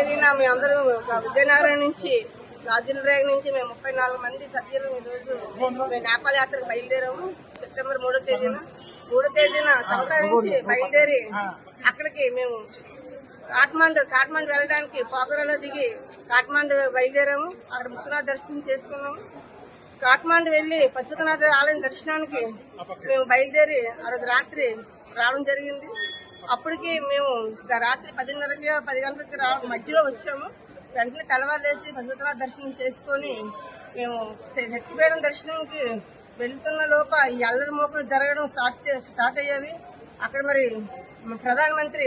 తేదీన మేమందరూ ఒక విజయనగరం నుంచి రాజులరేగ నుంచి మేము ముప్పై నాలుగు మంది సభ్యులు ఈ రోజు మేము నేపాల్ యాత్రకు బయలుదేరాము. సెప్టెంబర్ మూడో తేదీన. మూడో తేదీన సౌతా నుంచి బయలుదేరి అక్కడికి మేము కాఠ్మాండు కాఠ్మాండు వెళ్ళడానికి పోఖరాలో దిగి కాఠ్మాండు బయలుదేరాము. అక్కడ ముక్కునాథ్ దర్శనం చేసుకున్నాము. కాఠ్మాండు వెళ్ళి పశుపతినాథ ఆలయం దర్శనానికి మేము బయలుదేరి ఆ రోజు రాత్రి రావడం జరిగింది. అప్పటికి మేము రాత్రి పదిన్నరకి పది గంటలకి రా మధ్యలో వచ్చాము. వెంటనే తెల్లవారులేసి పశుపతినాథ దర్శనం చేసుకొని మేము శక్తిపీఠం దర్శనంకి వెళ్తున్న లోప ఈ అల్లరి మోపులు జరగడం స్టార్ట్ చే- స్టార్ట్ అయ్యేవి. అక్కడ మరి ప్రధానమంత్రి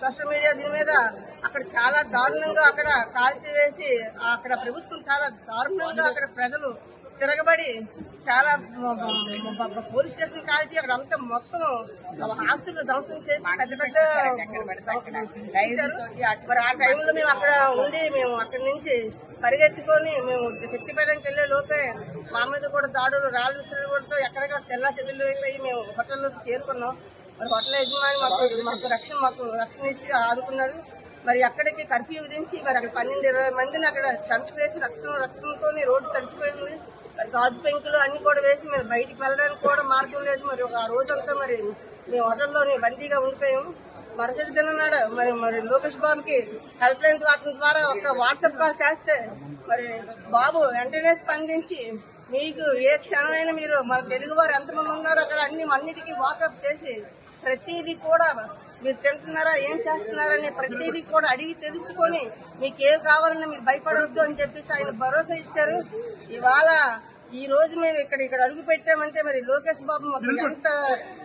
సోషల్ మీడియా దీని మీద అక్కడ చాలా దారుణంగా అక్కడ కాల్చివేసి అక్కడ ప్రభుత్వం చాలా దారుణంగా అక్కడ ప్రజలు తిరగబడి చాలా పోలీస్ స్టేషన్ కాల్చి అక్కడ అంతా మొత్తం ఆస్తులు ధ్వంసం చేసి పెద్ద పెద్ద. మరి ఆ టైంలో మేము అక్కడ ఉండి మేము అక్కడి నుంచి పరిగెత్తుకొని మేము శక్తిపేటకి వెళ్ళే లోపే మా మీద కూడా దాడులు రాళ్ళు విసిరడంతో ఎక్కడికక్కడ చెల్లా చెదులు అయిపోయి మేము హోటల్లోకి చేరుకున్నాం మరి హోటల్ యజమాని మాకు మాకు రక్షణ మాకు రక్షణ ఇచ్చి ఆదుకున్నారు మరి అక్కడికి కర్ఫ్యూ విధించి మరి అక్కడ పన్నెండు ఇరవై మందిని అక్కడ చంపివేసి రక్తం రక్తంతో రోడ్డు తడిచిపోయింది గాజు పెంకులు అన్ని కూడా వేసి మరి బయటికి వెళ్ళడానికి కూడా మార్గం లేదు మరి. ఒక ఆ రోజంతా మరి మేము హోటల్లోనే బందీగా ఉండిపోయాము. మరుసటి దినం నాడు మరి మరి లోకేష్ బాబుకి హెల్ప్ లైన్ అతని ద్వారా ఒక వాట్సాప్ కాల్ చేస్తే మరి బాబు వెంటనే స్పందించి మీకు ఏ క్షణమైనా మీరు మన తెలుగు వారు ఎంతమంది ఉన్నారో అక్కడ అన్ని అన్నిటికీ వాకప్ చేసి ప్రతిదీ కూడా మీరు తింటున్నారా ఏం చేస్తున్నారని ప్రతిదీ కూడా అడిగి తెలుసుకొని మీకు ఏం కావాలన్నా మీరు భయపడవద్దు అని చెప్పేసి ఆయన భరోసా ఇచ్చారు. ఇవాళ ఈ రోజు మేము ఇక్కడ ఇక్కడ అడుగు పెట్టామంటే మరి లోకేష్ బాబు మాకు ఎంత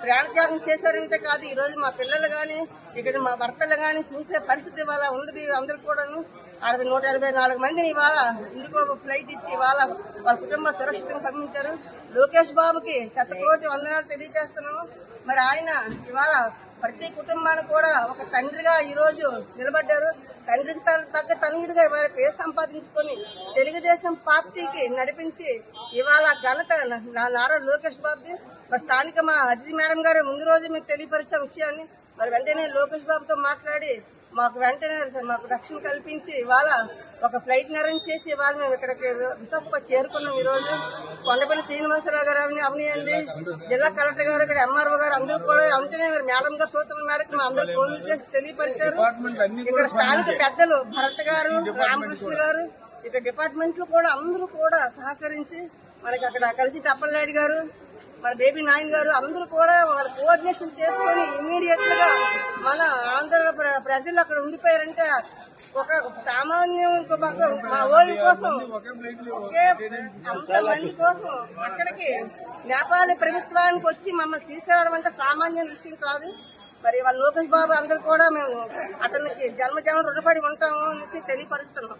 ప్రాణత్యాగం చేశారంటే కాదు ఈ రోజు మా పిల్లలు గాని ఇక్కడ మా భర్తలు గాని చూసే పరిస్థితి ఇవాళ ఉంది అందరికి కూడాను. అరవై నూట ఎనభై నాలుగు మందిని ఇవాళ ఇండిగో ఫ్లైట్ ఇచ్చి ఇవాళ వాళ్ళ కుటుంబ సురక్షితంగా పంపించారు. లోకేష్ బాబుకి శతకోటి వందనాలు తెలియజేస్తున్నాము. మరి ఆయన ఇవాళ ప్రతి కుటుంబానికి కూడా ఒక తండ్రిగా ఈరోజు నిలబడ్డారు. తండ్రికి తగ్గ తనయుడిగా ఇవాళ పేరు సంపాదించుకొని తెలుగుదేశం పార్టీకి నడిపించి ఇవాళ ఘనత నా- నారా లోకేష్ బాబుది. మరి స్థానిక మా అతిథి మేడం గారు ముందు రోజు మీకు తెలియపరిచిన విషయాన్ని మరి వెంటనే లోకేష్ బాబుతో మాట్లాడి మాకు వెంటనే మాకు రక్షణ కల్పించి ఇవాళ ఒక ఫ్లైట్ అరేంజ్ చేసి ఇవాళ మేము ఇక్కడికి విశాఖపట్నం చేరుకున్నాం ఈ రోజు. కొండపల్లి శ్రీనివాసరావు గారు అవని అవనియండి. జిల్లా కలెక్టర్ గారు ఇక్కడ ఎంఆర్ఓ గారు అందరూ కూడా మరి మేడం గారు సూచనల మేరకు మా అందరూ ఫోన్లు చేసి తెలియపరిచారు. ఇక్కడ స్థానిక పెద్దలు భరత్ గారు రామకృష్ణ గారు ఇక్కడ డిపార్ట్మెంట్లు కూడా అందరూ కూడా సహకరించి మనకి అక్కడ కలిసి టప్పలనాయుడు గారు మన బేబీ నాయన్ గారు అందరూ కూడా వాళ్ళ కోఆర్డినేషన్ చేసుకొని ఇమీడియట్గా మన ఆంధ్ర ప్ర- ప్రజలు అక్కడ ఉండిపోయారంటే ఒక సామాన్యం మా ఓళ్ళ కోసం ఒకే అంత మంది కోసం అక్కడికి నేపాలి ప్రభుత్వానికి వచ్చి మమ్మల్ని తీసుకురావడం అంటే సామాన్య విషయం కాదు. మరి వాళ్ళ లోకేష్ బాబు అందరు కూడా మేము అతనికి జన్మ జన్మ రుణపడి ఉంటాము అనేసి తెలియపరుస్తున్నాం.